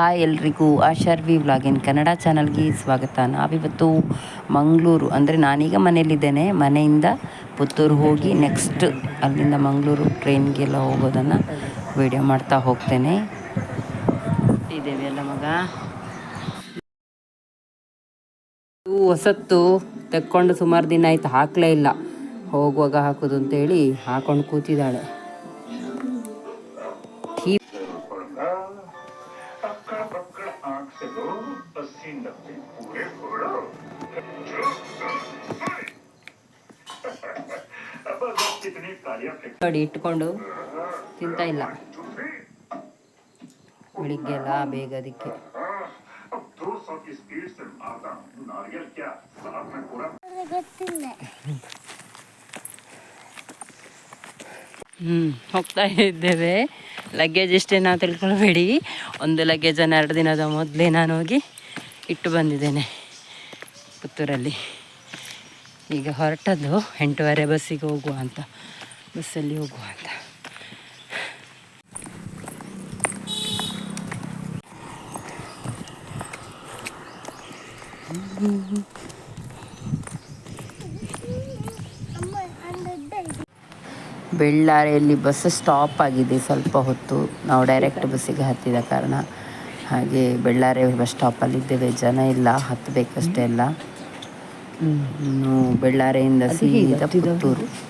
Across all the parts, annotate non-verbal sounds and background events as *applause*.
Hi ಎಲ್ರಿಗೂ. ಆಶರ್ವಿ ವ್ಲಾಗಿನ್ ಕನ್ನಡ ಚಾನಲ್ಗೆ ಸ್ವಾಗತ. ನಾವಿವತ್ತು ಮಂಗಳೂರು, ಅಂದರೆ ನಾನೀಗ ಮನೆಯಲ್ಲಿದ್ದೇನೆ. ಮನೆಯಿಂದ ಪುತ್ತೂರು ಹೋಗಿ ನೆಕ್ಸ್ಟ್ ಅಲ್ಲಿಂದ ಮಂಗಳೂರು ಟ್ರೈನ್ಗೆಲ್ಲ ಹೋಗೋದನ್ನು ವಿಡಿಯೋ ಮಾಡ್ತಾ ಹೋಗ್ತೇನೆ. ಇದ್ದೇವೆ ಅಲ್ಲ ಮಗ? ಹೊಸತ್ತು ತೆಕ್ಕೊಂಡು ಸುಮಾರು ದಿನ ಆಯ್ತು, ಹಾಕಲೇ ಇಲ್ಲ. ಹೋಗುವಾಗ ಹಾಕೋದು ಅಂತೇಳಿ ಹಾಕೊಂಡು ಕೂತಿದ್ದಾಳೆ. ನೋಡಿ ಇಟ್ಕೊಂಡು ತಿಂತಾ ಇಲ್ಲ. ಬೆಳಿಗ್ಗೆ ಎಲ್ಲ ಬೇಗ ಅದಕ್ಕೆ. ಹ್ಮ್, ಹೋಗ್ತಾ ಇದ್ದೇವೆ. ಲಗೇಜ್ ಇಷ್ಟೇ ನಾವು ತಿಳ್ಕೊಳ್ಬೇಡಿ ಒಂದು ಲಗೇಜನ್ನು ಎರಡು ದಿನದ ಮೊದಲೇ ನಾನು ಹೋಗಿ ಇಟ್ಟು ಬಂದಿದ್ದೇನೆ ಪುತ್ತೂರಲ್ಲಿ. ಈಗ ಹೊರಟದ್ದು ಎಂಟೂವರೆ ಬಸ್ಸಿಗೆ ಹೋಗುವ ಅಂತ. ಬಸ್ಸಲ್ಲಿ ಹೋಗುವ ಅಂತ ಬೆಳ್ಳಾರೆಯಲ್ಲಿ ಬಸ್ ಸ್ಟಾಪ್ ಆಗಿದೆ ಸ್ವಲ್ಪ ಹೊತ್ತು. ನಾವು ಡೈರೆಕ್ಟ್ ಬಸ್ಸಿಗೆ ಹತ್ತಿದ ಕಾರಣ. ಹಾಗೆ ಬೆಳ್ಳಾರೆ ಬಸ್ ಸ್ಟಾಪಲ್ಲಿದ್ದೇವೆ ಜನ ಇಲ್ಲ ಹತ್ತಬೇಕಷ್ಟೇ ಎಲ್ಲ ಇನ್ನು ಬೆಳ್ಳಾರಿಯಿಂದ ಸೀದಾ ಪುತ್ತೂರು.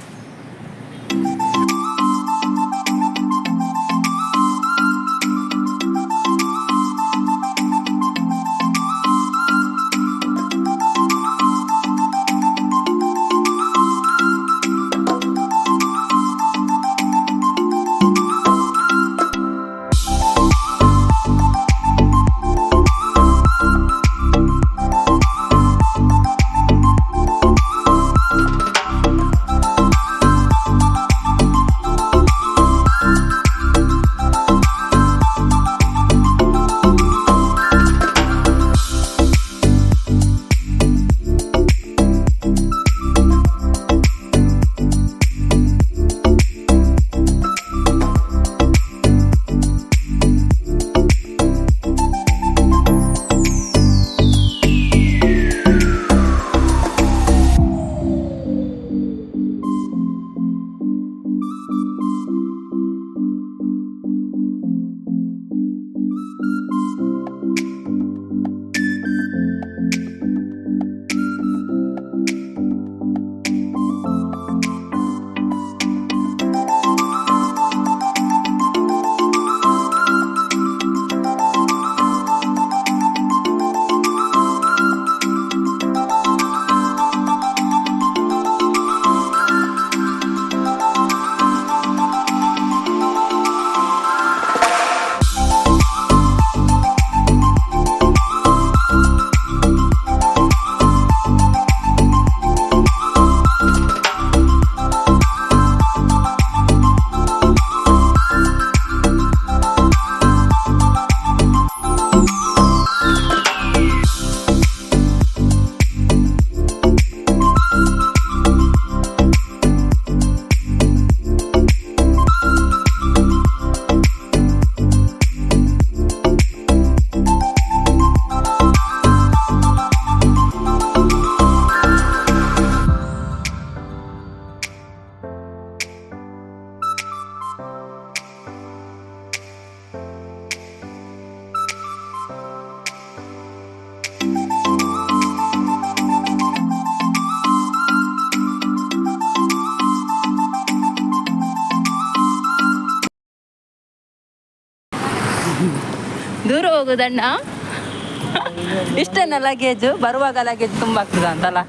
ದೂರ ಹೋಗುದಣ್ಣ ಇಷ್ಟೇನ ಲಗೇಜು ಬರುವಾಗ ಲಗೇಜ್ ತುಂಬ ಆಗ್ತದ ಅಂತಲ್ಲ?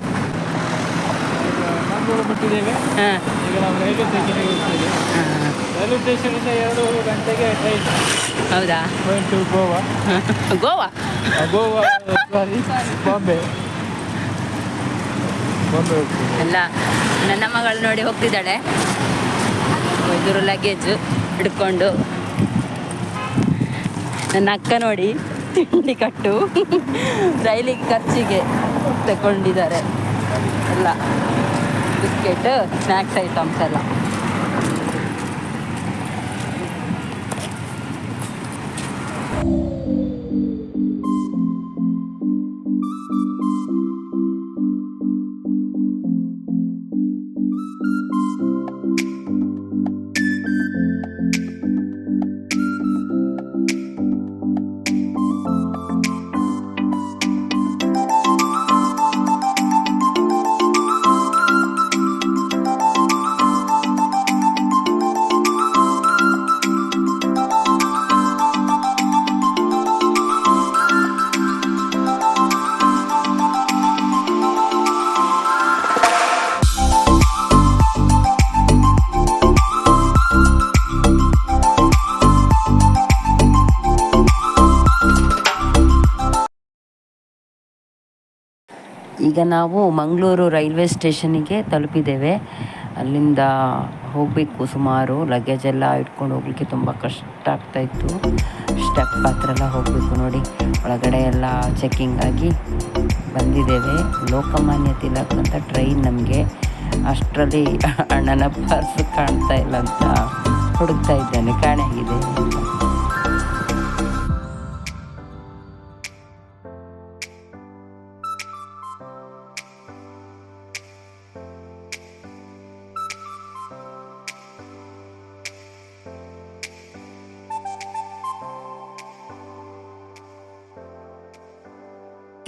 ಅಲ್ಲ ರೈಲ್ವೆ ಎರಡು ಗಂಟೆಗೆ ಟ್ರೈನ್ ಹೌದಾ? ಟು ಗೋವಾ. ಗೋವಾ? ಗೋವಾ ಬಾಂಬೆ. ಬಾಂಬೆ ಎಲ್ಲ ನನ್ನ ಮಗಳು ನೋಡಿ ಹೋಗ್ತಿದ್ದಾಳೆ. ಇದ್ರು ಲಗೇಜು ಹಿಡ್ಕೊಂಡು. ನನ್ನ ಅಕ್ಕ ನೋಡಿ ತಿಂಡಿ ಕಟ್ಟು ರೈಲಿಗೆ ಖರ್ಚಿಗೆ ತಗೊಂಡಿದ್ದಾರೆ. ಎಲ್ಲ ಬಿಸ್ಕೆಟ್ ಸ್ನ್ಯಾಕ್ಸ್ ಐಟಮ್ಸ್ ಎಲ್ಲ. ಈಗ ನಾವು ಮಂಗಳೂರು ರೈಲ್ವೆ ಸ್ಟೇಷನಿಗೆ ತಲುಪಿದ್ದೇವೆ. ಅಲ್ಲಿಂದ ಹೋಗಬೇಕು ಸುಮಾರು. ಲಗೇಜ್ ಎಲ್ಲ ಇಟ್ಕೊಂಡು ಹೋಗ್ಲಿಕ್ಕೆ ತುಂಬ ಕಷ್ಟ ಆಗ್ತಾಯಿತ್ತು ಸ್ಟೆಪ್ ಹತ್ರ ಎಲ್ಲ ಹೋಗಬೇಕು ನೋಡಿ. ಒಳಗಡೆ ಎಲ್ಲ ಚೆಕ್ಕಿಂಗ್ ಆಗಿ ಬಂದಿದ್ದೇವೆ. ಲೋಕಮಾನ್ಯ ತಿಲಕ್ ಟ್ರೈನ್ ನಮಗೆ ಅಷ್ಟರಲ್ಲಿ ಅಣ್ಣನ *laughs* ಪರ್ಸ್ ಕಾಣ್ತಾ ಇಲ್ಲ ಅಂತ ಹುಡುಕ್ತಾ ಇದ್ದೇನೆ. ಕಾಣೆಯಾಗಿದೆ ಅಂತ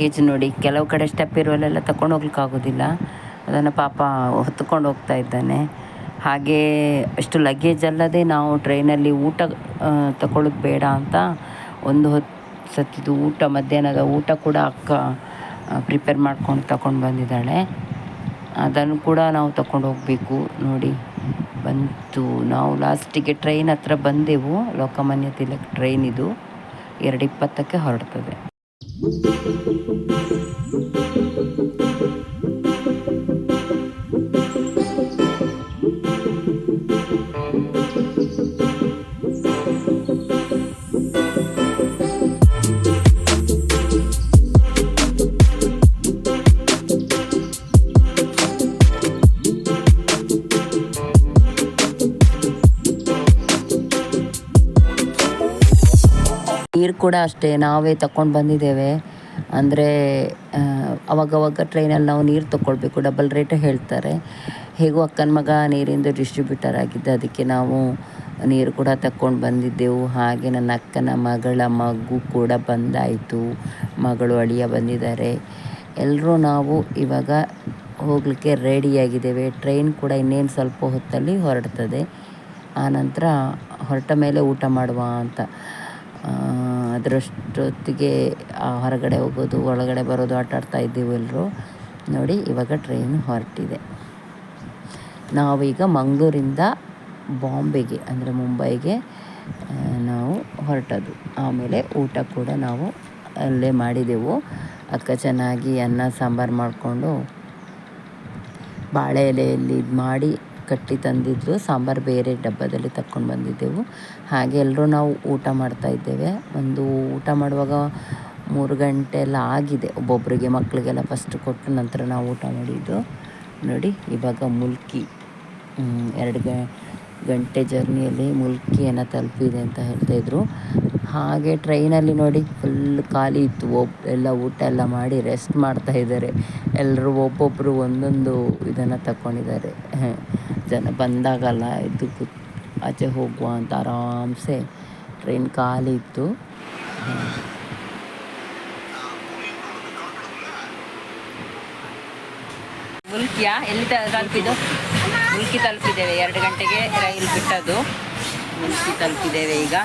ಲಗೇಜ್ ನೋಡಿ, ಕೆಲವು ಕಡೆ ಸ್ಟೆಪ್ ಇರುವಲ್ಲೆಲ್ಲ ತಗೊಂಡು ಹೋಗ್ಲಿಕ್ಕೆ ಆಗೋದಿಲ್ಲ. ಅದನ್ನು ಪಾಪ ಹೊತ್ಕೊಂಡು ಹೋಗ್ತಾ ಇದ್ದಾನೆ. ಹಾಗೇ ಅಷ್ಟು ಲಗೇಜ್ ಅಲ್ಲದೆ ನಾವು ಟ್ರೈನಲ್ಲಿ ಊಟ ತಗೊಳ್ಳೋದು ಬೇಡ ಅಂತ ಒಂದು ಹೊತ್ತು ಸತ್ತಿದ್ದು ಊಟ, ಮಧ್ಯಾಹ್ನದ ಊಟ ಕೂಡ ಅಕ್ಕ ಪ್ರಿಪೇರ್ ಮಾಡ್ಕೊಂಡು ತಗೊಂಡು ಬಂದಿದ್ದಾಳೆ. ಅದನ್ನು ಕೂಡ ನಾವು ತಗೊಂಡು ಹೋಗಬೇಕು. ನೋಡಿ, ಬಂತು. ನಾವು ಲಾಸ್ಟಿಗೆ ಟ್ರೈನ್ ಹತ್ರ ಬಂದೆವು. ಲೋಕಮಾನ್ಯ ತಿಲಕ್ ಟ್ರೈನ್ ಇದು. ಎರಡು ಇಪ್ಪತ್ತಕ್ಕೆ ಹೊರಡ್ತದೆ. ಕೂಡ ಅಷ್ಟೇ, ನಾವೇ ತಗೊಂಡು ಬಂದಿದ್ದೇವೆ. ಅಂದರೆ ಅವಾಗವಾಗ ಟ್ರೈನಲ್ಲಿ ನಾವು ನೀರು ತಗೊಳ್ಬೇಕು ಡಬಲ್ ರೇಟ್ ಹೇಳ್ತಾರೆ. ಹೇಗೂ ಅಕ್ಕನ ಮಗ ನೀರಿಂದು ಡಿಸ್ಟ್ರಿಬ್ಯೂಟರ್ ಆಗಿದ್ದ, ಅದಕ್ಕೆ ನಾವು ನೀರು ಕೂಡ ತಕ್ಕೊಂಡು ಬಂದಿದ್ದೆವು. ಹಾಗೆ ನನ್ನ ಅಕ್ಕನ ಮಗಳ ಮಗು ಕೂಡ ಬಂದಾಯಿತು. ಮಗಳು ಅಳಿಯ ಬಂದಿದ್ದಾರೆ. ಎಲ್ಲರೂ ನಾವು ಇವಾಗ ಹೋಗಲಿಕ್ಕೆ ರೆಡಿಯಾಗಿದ್ದೇವೆ ಟ್ರೈನ್ ಕೂಡ ಇನ್ನೇನು ಸ್ವಲ್ಪ ಹೊತ್ತಲ್ಲಿ ಹೊರಡ್ತದೆ. ಆನಂತರ ಹೊರಟ ಮೇಲೆ ಊಟ ಮಾಡುವ ಅಂತ. ಅದರಷ್ಟೊತ್ತಿಗೆ ಹೊರಗಡೆ ಹೋಗೋದು, ಒಳಗಡೆ ಬರೋದು, ಆಟ ಆಡ್ತಾ ಇದ್ದೀವಿ ಎಲ್ಲರೂ ನೋಡಿ, ಇವಾಗ ಟ್ರೈನ್ ಹೊರಟಿದೆ. ನಾವೀಗ ಮಂಗಳೂರಿಂದ ಬಾಂಬೆಗೆ, ಅಂದರೆ ಮುಂಬೈಗೆ ನಾವು ಹೊರಟದ್ದು. ಆಮೇಲೆ ಊಟ ಕೂಡ ನಾವು ಅಲ್ಲೇ ಮಾಡಿದೆವು. ಅಕ್ಕ ಚೆನ್ನಾಗಿ ಅನ್ನ, ಸಾಂಬಾರು ಮಾಡಿಕೊಂಡು, ಬಾಳೆ ಎಲೆಯಲ್ಲಿ ಇದು ಮಾಡಿ ಕಟ್ಟಿ ತಂದಿದ್ದು ಸಾಂಬಾರು ಬೇರೆ ಡಬ್ಬದಲ್ಲಿ ತಕ್ಕೊಂಡು ಬಂದಿದ್ದೆವು. ಹಾಗೆ ಎಲ್ಲರೂ ನಾವು ಊಟ ಮಾಡ್ತಾ ಇದ್ದೇವೆ. ಒಂದು ಊಟ ಮಾಡುವಾಗ ಮೂರು ಗಂಟೆ ಎಲ್ಲ ಆಗಿದೆ. ಒಬ್ಬೊಬ್ಬರಿಗೆ ಮಕ್ಕಳಿಗೆಲ್ಲ ಫಸ್ಟ್ ಕೊಟ್ಟು ನಂತರ ನಾವು ಊಟ ಮಾಡಿದ್ದು. ನೋಡಿ, ಇವಾಗ ಮುಲ್ಕಿ ಎರಡು ಗಂಟೆ ಜರ್ನಿಯಲ್ಲಿ ಮುಲ್ಕಿಯನ್ನು ತಲುಪಿದೆ ಅಂತ ಹೇಳ್ತಾಯಿದ್ರು ಹಾಗೆ ಟ್ರೈನಲ್ಲಿ ನೋಡಿ ಫುಲ್ ಖಾಲಿ ಇತ್ತು. ಒಬ್, ಎಲ್ಲ ಊಟ ಎಲ್ಲ ಮಾಡಿ ರೆಸ್ಟ್ ಮಾಡ್ತಾ ಇದ್ದಾರೆ. ಎಲ್ಲರೂ ಒಬ್ಬೊಬ್ಬರು ಒಂದೊಂದು ಇದನ್ನು ತಗೊಂಡಿದ್ದಾರೆ ಜನ ಬಂದಾಗಲ್ಲ ಇದು ಕೂತ್ ಆಚೆ ಹೋಗುವ ಅಂತ ಆರಾಮ್ಸೆ ಟ್ರೈನ್ ಖಾಲಿ ಇತ್ತು ಮುಲ್ಕಿಯಾ ಎಲ್ಲಿ ತಲುಪಿದ್ದು? ಮುಲ್ಕಿ ತಲುಪಿದ್ದೇವೆ, ಎರಡು ಗಂಟೆಗೆ ರೈಲು ಬಿಟ್ಟದು ಮುಲ್ಕಿ ತಲುಪಿದ್ದೇವೆ ಈಗ.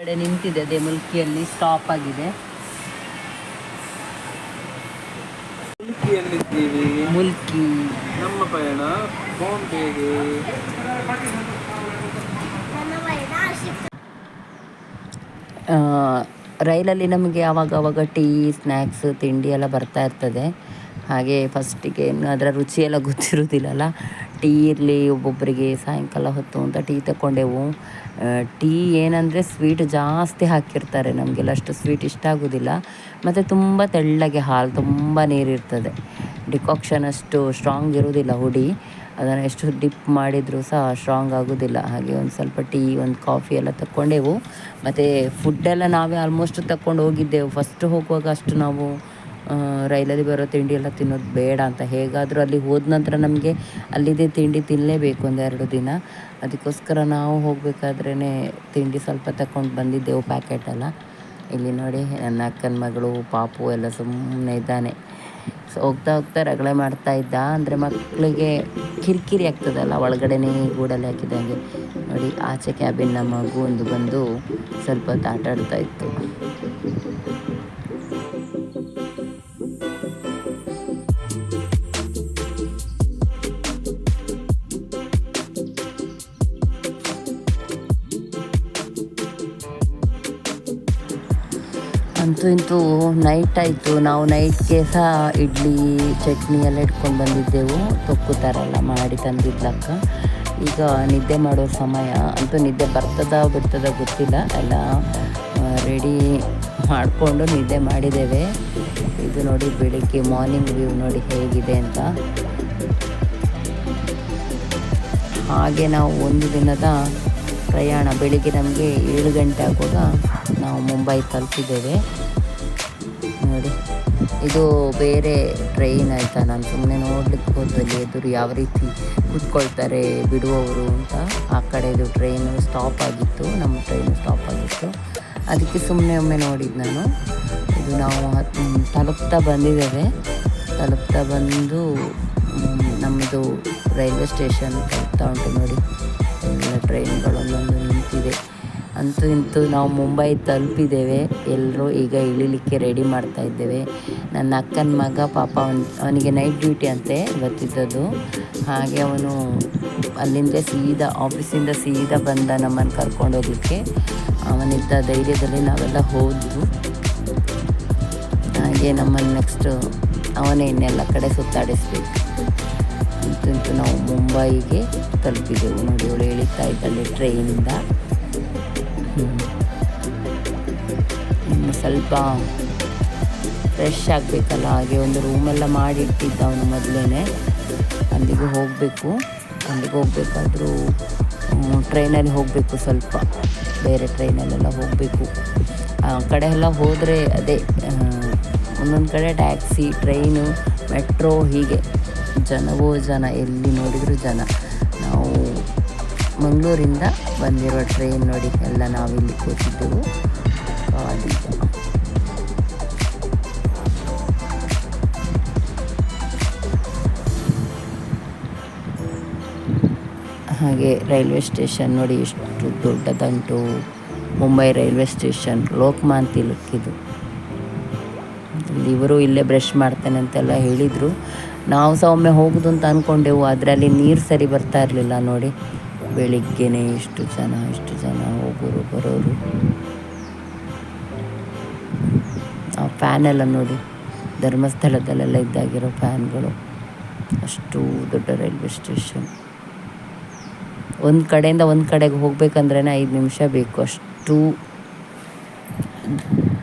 ಕಡೆ ನಿಂತಿದೆ ಅದೇ ಮುಲ್ಕಿಯಲ್ಲಿ ಸ್ಟಾಪ್ ಆಗಿದೆ. ಮುಲ್ಕಿ. ನಮ್ಮ ಪಯಣ ಬಾಂಬೆಗೆ. ರೈಲಲ್ಲಿ ನಮಗೆ ಆವಾಗ ಆವಾಗ ಟೀ, ಸ್ನ್ಯಾಕ್ಸ್, ತಿಂಡಿ ಎಲ್ಲ ಬರ್ತಾ ಇರ್ತದೆ. ಹಾಗೆ ಫಸ್ಟಿಗೆ ಅದರ ರುಚಿ ಎಲ್ಲ ಗೊತ್ತಿರೋದಿಲ್ಲಲ್ಲ ಟೀ ಇರಲಿ ಒಬ್ಬೊಬ್ಬರಿಗೆ ಸಾಯಂಕಾಲ ಹೊತ್ತು ಅಂತ ಟೀ ತಗೊಂಡೆವು ಟೀ ಏನಂದರೆ ಸ್ವೀಟ್ ಜಾಸ್ತಿ ಹಾಕಿರ್ತಾರೆ ನಮಗೆಲ್ಲ, ಅಷ್ಟು ಸ್ವೀಟ್ ಇಷ್ಟ ಆಗೋದಿಲ್ಲ. ಮತ್ತು ತುಂಬ ತೆಳ್ಳಗೆ ಹಾಲು, ತುಂಬ ನೀರಿರ್ತದೆ ಡಿಕಾಕ್ಷನ್ ಅಷ್ಟು ಸ್ಟ್ರಾಂಗ್ ಇರೋದಿಲ್ಲ ಹುಡಿ. ಅದನ್ನು ಎಷ್ಟು ಡಿಪ್ ಮಾಡಿದರೂ ಸಹ ಸ್ಟ್ರಾಂಗ್ ಆಗೋದಿಲ್ಲ. ಹಾಗೆ ಒಂದು ಸ್ವಲ್ಪ ಟೀ, ಒಂದು ಕಾಫಿ ಎಲ್ಲ ತಗೊಂಡೆವು ಮತ್ತು ಫುಡ್ಡೆಲ್ಲ ನಾವೇ ಆಲ್ಮೋಸ್ಟ್ ತಗೊಂಡು ಹೋಗಿದ್ದೆವು. ಫಸ್ಟ್ ಹೋಗುವಾಗ ಅಷ್ಟು ನಾವು ರೈಲಲ್ಲಿ ಬರೋ ತಿಂಡಿ ಎಲ್ಲ ತಿನ್ನೋದು ಬೇಡ ಅಂತ. ಹೇಗಾದರೂ ಅಲ್ಲಿ ಹೋದ ನಂತರ ನಮಗೆ ಅಲ್ಲಿದ್ದೇ ತಿಂಡಿ ತಿನ್ನಲೇಬೇಕು ಒಂದೆರಡು ದಿನ. ಅದಕ್ಕೋಸ್ಕರ ನಾವು ಹೋಗಬೇಕಾದ್ರೇ ತಿಂಡಿ ಸ್ವಲ್ಪ ತಗೊಂಡು ಬಂದಿದ್ದೆವು ಪ್ಯಾಕೆಟೆಲ್ಲ ಇಲ್ಲಿ ನೋಡಿ ನನ್ನ ಅಕ್ಕನ ಮಗಳು, ಪಾಪು ಎಲ್ಲ ಸುಮ್ಮನೆ ಇದ್ದಾನೆ. ಸೊ ಹೋಗ್ತಾ ಹೋಗ್ತಾ ರಗಳೆ ಮಾಡ್ತಾ ಇದ್ದ. ಅಂದರೆ ಮಕ್ಕಳಿಗೆ ಕಿರಿಕಿರಿ ಆಗ್ತದಲ್ಲ, ಒಳಗಡೆನೇ ಗೂಡಲ್ಲಿ ಹಾಕಿದಂಗೆ. ನೋಡಿ, ಆಚೆ ಕ್ಯಾಬಿನ್ನ ಮಗು ಒಂದು ಬಂದು ಸ್ವಲ್ಪ ಹೊತ್ತು ಆಟ ಆಡ್ತಾ ಇತ್ತು. ಅಂತೂ ಇಂತೂ ನೈಟ್ ಆಯಿತು. ನಾವು ನೈಟ್ಗೆ ಸಹ ಇಡ್ಲಿ, ಚಟ್ನಿ ಎಲ್ಲ ಇಟ್ಕೊಂಡು ಬಂದಿದ್ದೆವು. ತೊಕ್ಕು ಥರ ಎಲ್ಲ ಮಾಡಿ ತಂದಿದ್ಲಕ್ಕ. ಈಗ ನಿದ್ದೆ ಮಾಡೋ ಸಮಯ. ಅಂತೂ ನಿದ್ದೆ ಬರ್ತದ ಬಿಡ್ತದ ಗೊತ್ತಿಲ್ಲ. ಎಲ್ಲ ರೆಡಿ ಮಾಡಿಕೊಂಡು ನಿದ್ದೆ ಮಾಡಿದ್ದೇವೆ. ಇದು ನೋಡಿ ಬೆಳಿಗ್ಗೆ ಮಾರ್ನಿಂಗ್ ವ್ಯೂ ನೋಡಿ ಹೇಗಿದೆ ಅಂತ. ಹಾಗೆ ನಾವು ಒಂದು ದಿನದ ಪ್ರಯಾಣ ಬೆಳಿಗ್ಗೆ ನಮಗೆ ಏಳು ಗಂಟೆ ಆಗುವಾಗ ನಾವು ಮುಂಬೈ ತಲುಪಿದ್ದೇವೆ. ನೋಡಿ, ಇದು ಬೇರೆ ಟ್ರೈನ್ ಆಯಿತಾ? ನಾನು ಸುಮ್ಮನೆ ನೋಡ್ಲಿಕ್ಕೆ ಹೋದಲ್ಲಿ ಎದುರು ಯಾವ ರೀತಿ ಕೂತ್ಕೊಳ್ತಾರೆ ಬಿಡುವವರು ಅಂತ. ಆ ಕಡೆದು ಟ್ರೈನು ಸ್ಟಾಪ್ ಆಗಿತ್ತು, ನಮ್ಮ ಟ್ರೈನು ಸ್ಟಾಪ್ ಆಗಿತ್ತು. ಅದಕ್ಕೆ ಸುಮ್ಮನೆ ಒಮ್ಮೆ ನೋಡಿದ್ದು ನಾನು. ಇದು ನಾವು ತಲುಪ್ತಾ ಬಂದಿದ್ದೇವೆ. ತಲುಪ್ತಾ ಬಂದು ನಮ್ಮದು ರೈಲ್ವೆ ಸ್ಟೇಷನ್ ತಲುಪ್ತಾ ಉಂಟು ನೋಡಿ. ಎಲ್ಲ ಟ್ರೈನ್ಗಳು ನಿಂತಿದೆ. ಅಂತೂ ಇಂತೂ ನಾವು ಮುಂಬೈ ತಲುಪಿದ್ದೇವೆ. ಎಲ್ಲರೂ ಈಗ ಇಳಿಲಿಕ್ಕೆ ರೆಡಿ ಮಾಡ್ತಾ ಇದ್ದೇವೆ. ನನ್ನ ಅಕ್ಕನ ಮಗ, ಪಾಪ ಅವನ್, ಅವನಿಗೆ ನೈಟ್ ಡ್ಯೂಟಿ ಅಂತೆ ಗೊತ್ತಿದ್ದದು ಹಾಗೆ ಅವನು ಅಲ್ಲಿಂದ ಸೀದಾ ಆಫೀಸಿಂದ ಸೀದಾ ಬಂದ ನಮ್ಮನ್ನು ಕರ್ಕೊಂಡೋಗ್ಲಿಕ್ಕೆ ಅವನಿದ್ದ ಧೈರ್ಯದಲ್ಲಿ ನಾವೆಲ್ಲ ಹೋದ್ವು. ಹಾಗೆ ನಮ್ಮನ್ನು ನೆಕ್ಸ್ಟು ಅವನೇ ಇನ್ನೆಲ್ಲ ಕಡೆ ಸುತ್ತಾಡಿಸ್ಬೇಕು. ಅಂತೂ ನಾವು ಮುಂಬೈಗೆ ತಲುಪಿದೆವು. ನೋಡಿ ಅವಳು ಹೇಳಿತಾ ಇದ್ದಲ್ಲಿ ಟ್ರೈನಿಂದ. ಸ್ವಲ್ಪ ಫ್ರೆಶ್ ಆಗಬೇಕಲ್ಲ, ಹಾಗೆ ಒಂದು ರೂಮೆಲ್ಲ ಮಾಡಿಟ್ಟಿದ್ದ ಅವನು ಮೊದಲೇ ಅಲ್ಲಿಗೆ ಹೋಗಬೇಕು. ಅಲ್ಲಿಗೆ ಹೋಗಬೇಕಾದ್ರೂ ಟ್ರೈನಲ್ಲಿ ಹೋಗಬೇಕು ಸ್ವಲ್ಪ. ಬೇರೆ ಟ್ರೈನಲ್ಲೆಲ್ಲ ಹೋಗಬೇಕು. ಆ, ಕಡೆ ಎಲ್ಲ ಹೋದರೆ ಅದೇ ಒಂದೊಂದು ಕಡೆ ಟ್ಯಾಕ್ಸಿ ಟ್ರೈನು ಮೆಟ್ರೋ ಹೀಗೆ. ಜನವೋ ಜನ, ಎಲ್ಲಿ ನೋಡಿದರೂ ಜನ. ನಾವು ಮಂಗಳೂರಿಂದ ಬಂದಿರೋ ಟ್ರೈನ್ ನೋಡಿ ಎಲ್ಲ ನಾವಿಲ್ಲಿ ಕೂತಿದ್ದೆವು. ಹಾಗೆ ರೈಲ್ವೆ ಸ್ಟೇಷನ್ ನೋಡಿ ಎಷ್ಟು ದೊಡ್ಡದಂಟು ಮುಂಬೈ ರೈಲ್ವೆ ಸ್ಟೇಷನ್ ಲೋಕಮಾನ್ ತಿಲಕ್ಕಿದು ಇವರು ಇಲ್ಲೇ ಬ್ರಷ್ ಮಾಡ್ತಾನೆ ಅಂತೆಲ್ಲ ಹೇಳಿದರು. ನಾವು ಸಹ ಒಮ್ಮೆ ಹೋಗುದು ಅಂತ ಅಂದ್ಕೊಂಡೆವು ಅದರಲ್ಲಿ ನೀರು ಸರಿ ಬರ್ತಾ ಇರಲಿಲ್ಲ ನೋಡಿ. ಬೆಳಿಗ್ಗೆನೇ ಇಷ್ಟು ಜನ ಇಷ್ಟು ಜನ ಹೋಗೋರು ಬರೋರು. ಆ ಫ್ಯಾನೆಲ್ಲ ನೋಡಿ, ಧರ್ಮಸ್ಥಳದಲ್ಲೆಲ್ಲ ಇದ್ದಾಗಿರೋ ಫ್ಯಾನ್ಗಳು ಅಷ್ಟು ದೊಡ್ಡ ರೈಲ್ವೆ ಸ್ಟೇಷನ್. ಒಂದು ಕಡೆಯಿಂದ ಒಂದು ಕಡೆಗೆ ಹೋಗ್ಬೇಕಂದ್ರೆ ಐದು ನಿಮಿಷ ಬೇಕು. ಅಷ್ಟು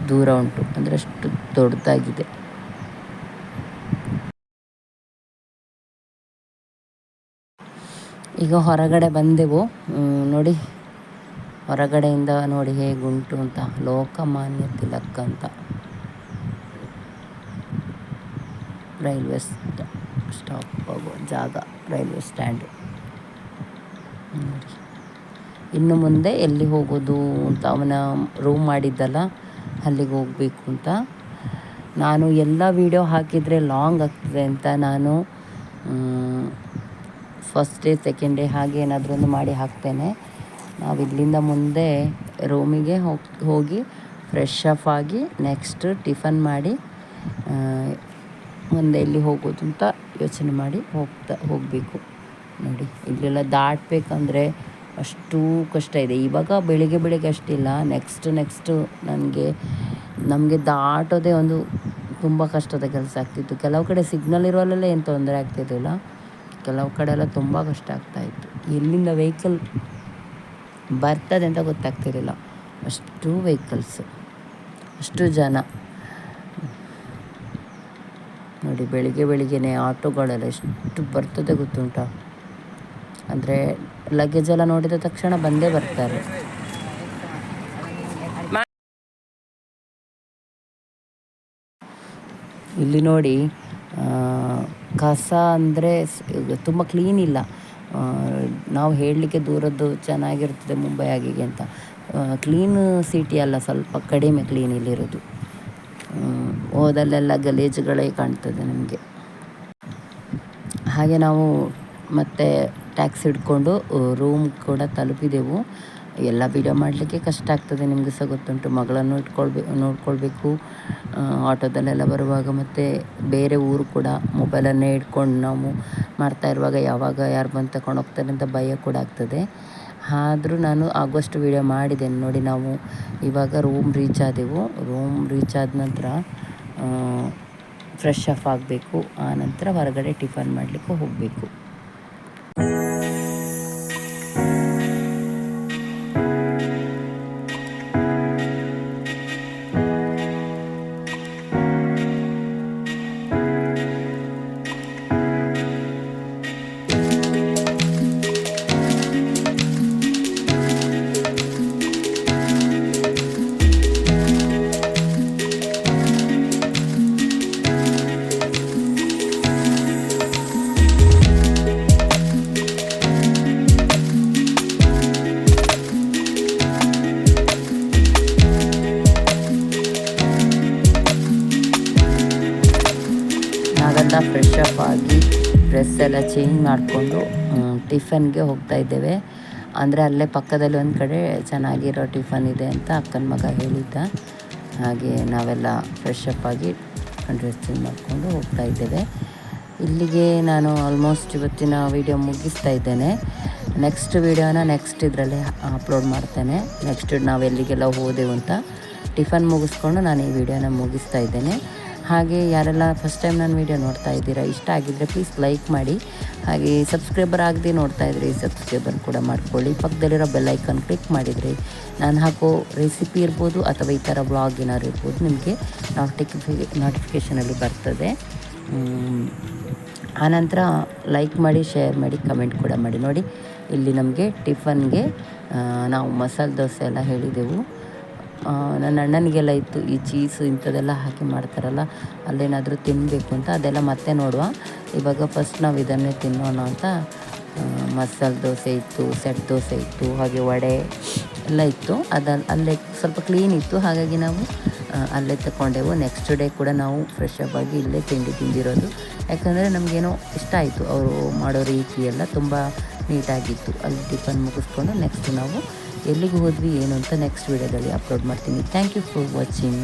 ದೂರ ಉಂಟು. ಅಂದರೆ ಅಷ್ಟು ದೊಡ್ಡದಾಗಿದೆ. ಈಗ ಹೊರಗಡೆ ಬಂದೆವು. ನೋಡಿ, ಹೊರಗಡೆಯಿಂದ ನೋಡಿ ಹೇಗುಂಟು ಅಂತ, ಲೋಕಮಾನ್ಯ ತಿಲಕ್ ಅಂತ. ರೈಲ್ವೆ ಸ್ಟಾಪ್ ಹೋಗುವ ಜಾಗ, ರೈಲ್ವೆ ಸ್ಟ್ಯಾಂಡು. ನೋಡಿ, ಇನ್ನು ಮುಂದೆ ಎಲ್ಲಿ ಹೋಗೋದು ಅಂತ ಅವನ ರೂಮ್ ಮಾಡಿದ್ದಲ್ಲ, ಅಲ್ಲಿಗೆ ಹೋಗಬೇಕು ಅಂತ. ನಾನು ಎಲ್ಲ ವೀಡಿಯೋ ಹಾಕಿದರೆ ಲಾಂಗ್ ಆಗ್ತದೆ ಅಂತ ನಾನು ಫಸ್ಟ್ ಡೇ ಸೆಕೆಂಡ್ ಡೇ ಹಾಗೆ ಏನಾದರೂ ಮಾಡಿ ಹಾಕ್ತೇನೆ. ನಾವು ಇಲ್ಲಿಂದ ಮುಂದೆ ರೂಮಿಗೆ ಹೋಗಿ ಹೋಗಿ ಫ್ರೆಶ್ ಅಪ್ ಆಗಿ ನೆಕ್ಸ್ಟ್ ಟಿಫನ್ ಮಾಡಿ ಮುಂದೆ ಇಲ್ಲಿ ಹೋಗೋದು ಅಂತ ಯೋಚನೆ ಮಾಡಿ ಹೋಗ್ತಾ, ಹೋಗಬೇಕು. ನೋಡಿ, ಇಲ್ಲೆಲ್ಲ ದಾಟಬೇಕಂದ್ರೆ ಅಷ್ಟು ಕಷ್ಟ ಇದೆ. ಇವಾಗ ಬೆಳಿಗ್ಗೆ ಬೆಳಿಗ್ಗೆ ಅಷ್ಟಿಲ್ಲ. ನೆಕ್ಸ್ಟ್ ನೆಕ್ಸ್ಟ್ ನನಗೆ, ನಮಗೆ ದಾಟೋದೇ ಒಂದು ತುಂಬ ಕಷ್ಟದ ಕೆಲಸ ಆಗ್ತಿತ್ತು. ಕೆಲವು ಕಡೆ ಸಿಗ್ನಲ್ ಇರೋಲ್ಲೆಲ್ಲ ಏನು ತೊಂದರೆ ಆಗ್ತಿದ್ದಿಲ್ಲ ಕೆಲವು ಕಡೆ ಎಲ್ಲ ತುಂಬ ಕಷ್ಟ ಆಗ್ತಾಯಿತ್ತು ಎಲ್ಲಿಂದ ವೆಹಿಕಲ್ ಬರ್ತದೆ ಅಂತ ಗೊತ್ತಾಗ್ತಿರಲಿಲ್ಲ. ಅಷ್ಟು ವೆಹಿಕಲ್ಸು ಅಷ್ಟು ಜನ. ನೋಡಿ, ಬೆಳಿಗ್ಗೆ ಬೆಳಿಗ್ಗೆ ಆಟೋಗಳೆಲ್ಲ ಎಷ್ಟು ಬರ್ತದೆ ಗೊತ್ತುಂಟ? ಅಂದರೆ ಲಗೇಜ್ ಎಲ್ಲ ನೋಡಿದ ತಕ್ಷಣ ಬಂದೇ ಬರ್ತಾರೆ. ಇಲ್ಲಿ ನೋಡಿ ಕಸ ಅಂದರೆ ತುಂಬ ಕ್ಲೀನ್ ಇಲ್ಲ. ನಾವು ಹೇಳಲಿಕ್ಕೆ ದೂರದ್ದು ಚೆನ್ನಾಗಿರ್ತದೆ ಮುಂಬೈ ಆಗಿಗೆ ಅಂತ. ಕ್ಲೀನ್ ಸಿಟಿ ಅಲ್ಲ, ಸ್ವಲ್ಪ ಕಡಿಮೆ ಕ್ಲೀನ್ ಇಲ್ಲಿರೋದು. ಹೋದಲ್ಲೆಲ್ಲ ಗಲೀಜುಗಳೇ ಕಾಣ್ತದೆ ನಮಗೆ. ಹಾಗೆ ನಾವು ಮತ್ತೆ ಟ್ಯಾಕ್ಸಿ ಹಿಡ್ಕೊಂಡು ರೂಮ್ ಕೂಡ ತಲುಪಿದೆವು. ಎಲ್ಲ ವಿಡಿಯೋ ಮಾಡಲಿಕ್ಕೆ ಕಷ್ಟ ಆಗ್ತದೆ ನಿಮಗೆ ಸಹ ಗೊತ್ತುಂಟು. ಮಗಳನ್ನು ಇಟ್ಕೊಳ್ಬೇಕು ನೋಡ್ಕೊಳ್ಬೇಕು. ಆಟೋದಲ್ಲೆಲ್ಲ ಬರುವಾಗ ಮತ್ತು ಬೇರೆ ಊರು ಕೂಡ ಮೊಬೈಲನ್ನೇ ಇಟ್ಕೊಂಡು ನಾವು ಮಾಡ್ತಾ ಇರುವಾಗ ಯಾವಾಗ ಯಾರು ಬಂದು ತಗೊಂಡು ಹೋಗ್ತಾರೆ ಅಂತ ಭಯ ಕೂಡ ಆಗ್ತದೆ. ಆದರೂ ನಾನು ಆಗುವಷ್ಟು ವೀಡಿಯೋ ಮಾಡಿದ್ದೇನೆ. ನೋಡಿ ನಾವು ಇವಾಗ ರೂಮ್ ರೀಚ್ ಆದೆವು. ರೂಮ್ ರೀಚ್ ಆದ ನಂತರ ಫ್ರೆಶ್ ಅಪ್ ಆಗಬೇಕು. ಆನಂತರ ಹೊರಗಡೆ ಟಿಫನ್ ಮಾಡಲಿಕ್ಕೆ ಹೋಗಬೇಕು. ಎಲ್ಲ ಚೇಂಜ್ ಮಾಡಿಕೊಂಡು ಟಿಫನ್ಗೆ ಹೋಗ್ತಾ ಇದ್ದೇವೆ. ಅಂದರೆ ಅಲ್ಲೇ ಪಕ್ಕದಲ್ಲಿ ಒಂದು ಕಡೆ ಚೆನ್ನಾಗಿರೋ ಟಿಫನ್ ಇದೆ ಅಂತ ಅಕ್ಕನ ಮಗ ಹೇಳಿದ್ದ. ಹಾಗೆ ನಾವೆಲ್ಲ ಫ್ರೆಶ್ ಅಪ್ ಆಗಿ ಡ್ರೆಸ್ ಚೇಂಜ್ ಮಾಡಿಕೊಂಡು ಹೋಗ್ತಾ ಇದ್ದೇವೆ. ಇಲ್ಲಿಗೆ ನಾನು ಆಲ್ಮೋಸ್ಟ್ ಇವತ್ತಿನ ವೀಡಿಯೋ ಮುಗಿಸ್ತಾ ಇದ್ದೇನೆ. ನೆಕ್ಸ್ಟ್ ವೀಡಿಯೋನ ನೆಕ್ಸ್ಟ್ ಇದರಲ್ಲಿ ಅಪ್ಲೋಡ್ ಮಾಡ್ತೇನೆ. ನೆಕ್ಸ್ಟ್ ನಾವು ಎಲ್ಲಿಗೆಲ್ಲ ಹೋದೆವು ಅಂತ ಟಿಫನ್ ಮುಗಿಸ್ಕೊಂಡು ನಾನು ಈ ವಿಡಿಯೋನ ಮುಗಿಸ್ತಾ ಇದ್ದೇನೆ. ಹಾಗೆ ಯಾರೆಲ್ಲ ಫಸ್ಟ್ ಟೈಮ್ ನಾನು ವೀಡಿಯೋ ನೋಡ್ತಾ ಇದ್ದೀರಾ, ಇಷ್ಟ ಆಗಿದ್ದರೆ ಪ್ಲೀಸ್ ಲೈಕ್ ಮಾಡಿ. ಹಾಗೆ ಸಬ್ಸ್ಕ್ರೈಬರ್ ಆಗದೆ ನೋಡ್ತಾ ಇದ್ರಿ ಸಬ್ಸ್ಕ್ರೈಬರ್ ಕೂಡ ಮಾಡ್ಕೊಳ್ಳಿ. ಪಕ್ಕದಲ್ಲಿರೋ ಬೆಲ್ ಐಕಾನ್ ಕ್ಲಿಕ್ ಮಾಡಿದರೆ ನಾನು ಹಾಕೋ ರೆಸಿಪಿ ಇರ್ಬೋದು ಅಥವಾ ಈ ಥರ ಬ್ಲಾಗ್ ಏನಾದ್ರು ಇರ್ಬೋದು ನಿಮಗೆ ನೋಟಿಫಿ ನೋಟಿಫಿಕೇಷನಲ್ಲಿ ಬರ್ತದೆ. ಆನಂತರ ಲೈಕ್ ಮಾಡಿ ಶೇರ್ ಮಾಡಿ ಕಮೆಂಟ್ ಕೂಡ ಮಾಡಿ. ನೋಡಿ, ಇಲ್ಲಿ ನಮಗೆ ಟಿಫನ್ಗೆ ನಾವು ಮಸಾಲೆ ದೋಸೆ ಎಲ್ಲ ಹೇಳಿದೆವು. ನನ್ನ ಅಣ್ಣನಿಗೆಲ್ಲ ಇತ್ತು. ಈ ಚೀಸು ಇಂಥದ್ದೆಲ್ಲ ಹಾಕಿ ಮಾಡ್ತಾರಲ್ಲ, ಅಲ್ಲೇನಾದರೂ ತಿನ್ನಬೇಕು ಅಂತ ಅದೆಲ್ಲ ಮತ್ತೆ ನೋಡುವ. ಇವಾಗ ಫಸ್ಟ್ ನಾವು ಇದನ್ನೇ ತಿನ್ನೋಣ ಅಂತ ಮಸಾಲೆ ದೋಸೆ ಇತ್ತು, ಸೆಟ್ ದೋಸೆ ಇತ್ತು, ಹಾಗೆ ವಡೆ ಎಲ್ಲ ಇತ್ತು. ಅದಲ್ಲಿ ಅಲ್ಲೇ ಸ್ವಲ್ಪ ಕ್ಲೀನ್ ಇತ್ತು. ಹಾಗಾಗಿ ನಾವು ಅಲ್ಲೇ ತಗೊಂಡೆವು ನೆಕ್ಸ್ಟ್ ಡೇ ಕೂಡ ನಾವು ಫ್ರೆಶ್ ಅಪ್ ಆಗಿ ಇಲ್ಲೇ ತಿಂಡಿ ತಿಂದಿರೋದು. ಯಾಕಂದರೆ ನಮಗೇನೋ ಇಷ್ಟ ಆಯಿತು. ಅವರು ಮಾಡೋ ರೀತಿ ಎಲ್ಲ ತುಂಬ ನೀಟಾಗಿತ್ತು ಅಲ್ಲಿ ಟಿಫನ್ ಮುಗಿಸ್ಕೊಂಡು ನೆಕ್ಸ್ಟ್ ನಾವು ಎಲ್ಲಿಗೆ ಹೋದ್ವಿ ಏನು ಅಂತ ನೆಕ್ಸ್ಟ್ ವೀಡಿಯೋದಲ್ಲಿ ಅಪ್ಲೋಡ್ ಮಾಡ್ತೀನಿ. Thank you for watching